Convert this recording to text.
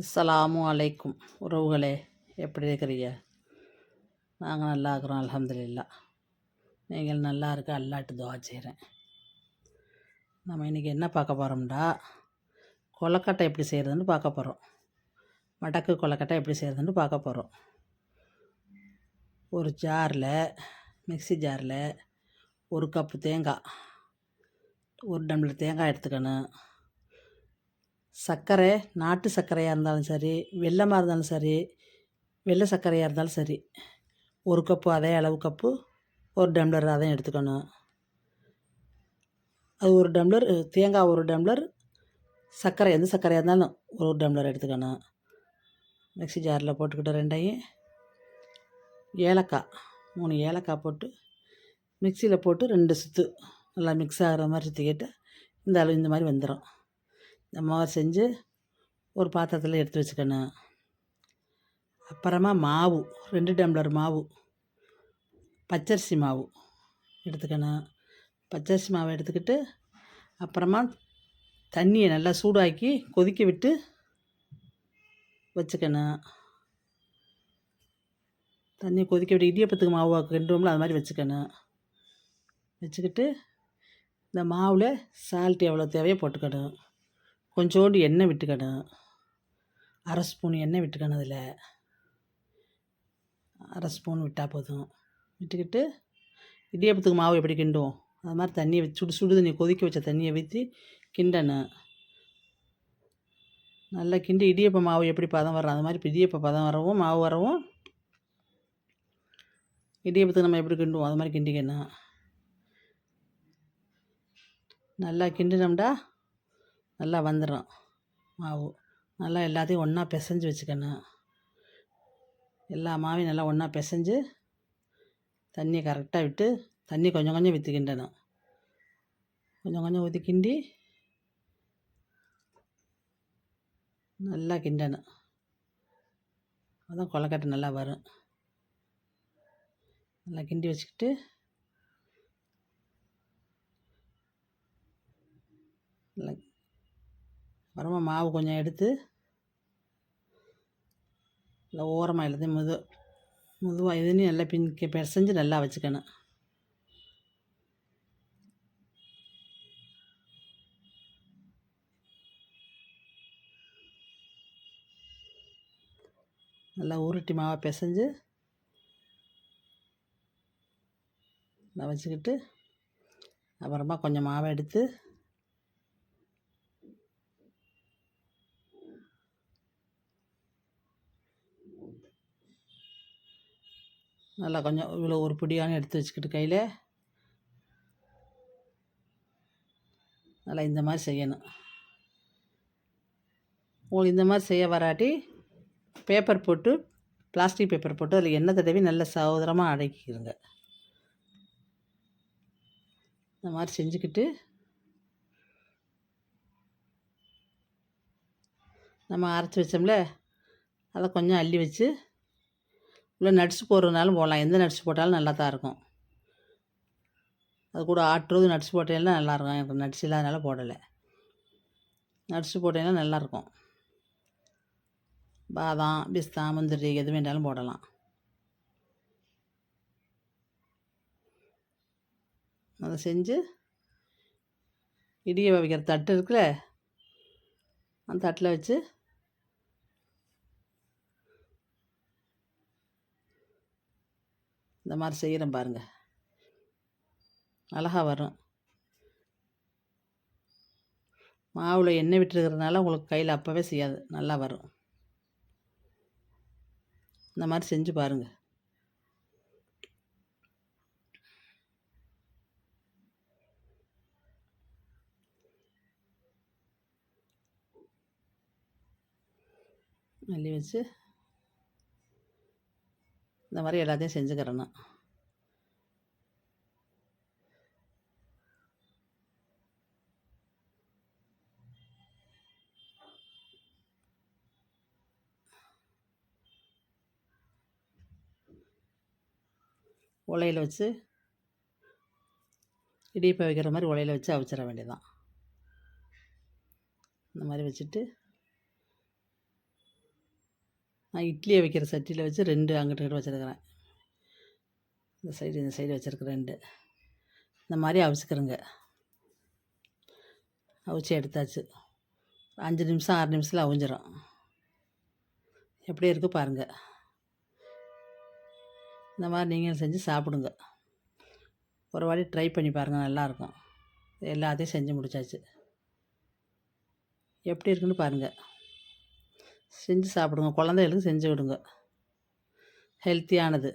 அஸ்ஸலாமு அலைக்கும். உறவுகளே எப்படி இருக்கிறீங்க? நாங்கள் நல்லா இருக்கிறோம் அலமதுல்லா நீங்கள் நல்லா இருக்க அல்லாட்டு துவா செய்கிறேன் நம்ம இன்றைக்கி என்ன பார்க்க போகிறோம்டா கொலக்கட்டை எப்படி செய்கிறதுன்னு பார்க்க போகிறோம் வடக்கு கொலக்கட்டை எப்படி செய்கிறதுன்னு பார்க்க போகிறோம் ஒரு ஜாரில் மிக்ஸி ஜாரில் ஒரு கப்பு தேங்காய் ஒரு டம்ளர் தேங்காய் எடுத்துக்கணும். சர்க்கரை நாட்டு சர்க்கரையாக இருந்தாலும் சரி வெல்லமாக இருந்தாலும் சரி வெள்ளை சர்க்கரையாக இருந்தாலும் சரி ஒரு கப்பு அதே அளவு கப்பு ஒரு டம்ளர் அதையும் எடுத்துக்கணும். அது ஒரு டம்ளர் தேங்காய் ஒரு டம்ளர் சர்க்கரை எந்த சர்க்கரையாக இருந்தாலும் ஒரு ஒரு டம்ளர் எடுத்துக்கணும். மிக்ஸி ஜாரில் போட்டுக்கிட்ட ரெண்டையும் ஏலக்காய் மூணு ஏலக்காய் போட்டு மிக்சியில் போட்டு ரெண்டு சுற்று நல்லா மிக்ஸ் ஆகிற மாதிரி சுற்றிக்கிட்டு இந்த அளவு இந்த மாதிரி வந்துடும் இந்த மாவு செஞ்சு ஒரு பாத்திரத்தில் எடுத்து வச்சுக்கணும். அப்புறமா மாவு ரெண்டு டம்ளர் மாவு பச்சரிசி மாவு எடுத்துக்கணும். பச்சரிசி மாவு எடுத்துக்கிட்டு அப்புறமா தண்ணியை நல்லா சூடாக்கி கொதிக்க விட்டு வச்சுக்கணும். தண்ணியை கொதிக்க விட்டு இடியப்பத்துக்கு மாவு கிண்டுவோம்ல அது மாதிரி வச்சுக்கணும். வச்சுக்கிட்டு இந்த மாவில் சால்ட் எவ்வளோ தேவையோ போட்டுக்கணும். கொஞ்சோண்டு எண்ணெய் விட்டுக்கணும். அரை ஸ்பூன் எண்ணெய் விட்டுக்கணும் அதில். அரை ஸ்பூன் விட்டால் போதும். விட்டுக்கிட்டு இடியப்பத்துக்கு மாவு எப்படி கிண்டுவோம்? அது மாதிரி தண்ணியை வச்சு சுடு சுடு தண்ணி கொதிக்க வச்ச தண்ணியை ஊற்றி கிண்டணும். நல்லா கிண்டி இடியப்ப மாவு எப்படி பதம் வரும் அது மாதிரி இடியப்ப பதம் வரவும் மாவு வரவும். இடியப்பத்துக்கு நம்ம எப்படி கிண்டுவோம்? அது மாதிரி கிண்டிக்கணும். நல்லா கிண்டினோம்டா. நல்லா வந்துடும் மாவு. நல்லா எல்லாத்தையும் ஒன்றா பிசைஞ்சு வச்சுக்கணும். எல்லா மாவையும் நல்லா ஒன்றா பிசைஞ்சு தண்ணியை கரெக்டாக விட்டு தண்ணி கொஞ்சம் கொஞ்சம் விற்று கிண்டணும் கொஞ்சம் கொஞ்சம் ஊற்றி கிண்டி நல்லா கிண்டணும். அதான் கொலக்கட்டை நல்லா வரும். நல்லா கிண்டி வச்சுக்கிட்டு நல்லா அப்புறமா மாவு கொஞ்சம் எடுத்து நல்லா ஓரமாக எல்லாத்தையும் மெது மெதுவாக இதுன்னு நல்லா பின் பிசைஞ்சு நல்லா வச்சுக்கணும். நல்லா உருட்டி மாவை பிசைஞ்சு நல்லா வச்சுக்கிட்டு அப்புறமா கொஞ்சம் மாவை எடுத்து நல்லா கொஞ்சம் இவ்வளோ ஒரு பிடியான எடுத்து வச்சுக்கிட்டு கையில். நல்லா இந்த மாதிரி செய்யணும். உங்களுக்கு இந்த மாதிரி செய்ய வராட்டி பேப்பர் போட்டு பிளாஸ்டிக் பேப்பர் போட்டு அதில் எண்ணெய் தடவி நல்ல சகோதரமாக அடக்கிக்கிறங்க இந்த மாதிரி செஞ்சுக்கிட்டு நம்ம அரைச்சி வச்சோம்ல அதை கொஞ்சம் அள்ளி வச்சு இல்லை நட்ஸ் போடுறதுனாலும் போடலாம். எந்த நட்ஸ் போட்டாலும் நல்லா தான் இருக்கும். அது கூட ஆட்டுறது நட்ஸ் நல்லா நல்லாயிருக்கும். எனக்கு நட்ஸ் இல்லாதனால போடலை. நட்ஸ் போட்டேன்னா நல்லாயிருக்கும். பாதாம் பிஸ்தா முந்திரி எது வேண்டாலும் போடலாம். அதை செஞ்சு இடியை வைக்கிற தட்டு இருக்குல்ல அந்த தட்டில் வச்சு இந்த மாதிரி செய்கிறேன் பாருங்கள் அழகாக வரும் மாவில் எண்ணெய் விட்டுருக்கிறதுனால உங்களுக்கு கையில் அப்போவே செய்யாது. நல்லா வரும். இந்த மாதிரி செஞ்சு பாருங்கள் மல்லி வச்சு இந்த மாதிரி எல்லாத்தையும் செஞ்சுக்கிறேன் நான். உலையில் வச்சு இடியப்பை வைக்கிற மாதிரி உலையில் வச்சு அவிச்சிட வேண்டியதான் இந்த மாதிரி வச்சுட்டு நான் இட்லியை வைக்கிற சட்டியில் வச்சு ரெண்டு அங்கிட்டு இங்கிட்டு வச்சுருக்கிறேன். இந்த சைடு இந்த சைடு வச்சுருக்கிறேன் ரெண்டு. இந்த மாதிரி அவிச்சுக்கிறேங்க. அவிச்சு எடுத்தாச்சு. அஞ்சு நிமிஷம் ஆறு நிமிஷத்தில் அவிஞ்சிரும். எப்படி இருக்குது பாருங்கள் இந்த மாதிரி நீங்கள் செஞ்சு சாப்பிடுங்க. ஒரு வாட்டி ட்ரை பண்ணி பாருங்கள் நல்லாயிருக்கும். எல்லாத்தையும் செஞ்சு முடிச்சாச்சு. எப்படி இருக்குன்னு பாருங்கள் செஞ்சு சாப்பிடுங்க. குழந்தைகளுக்கு செஞ்சு விடுங்க. ஹெல்த்தியானது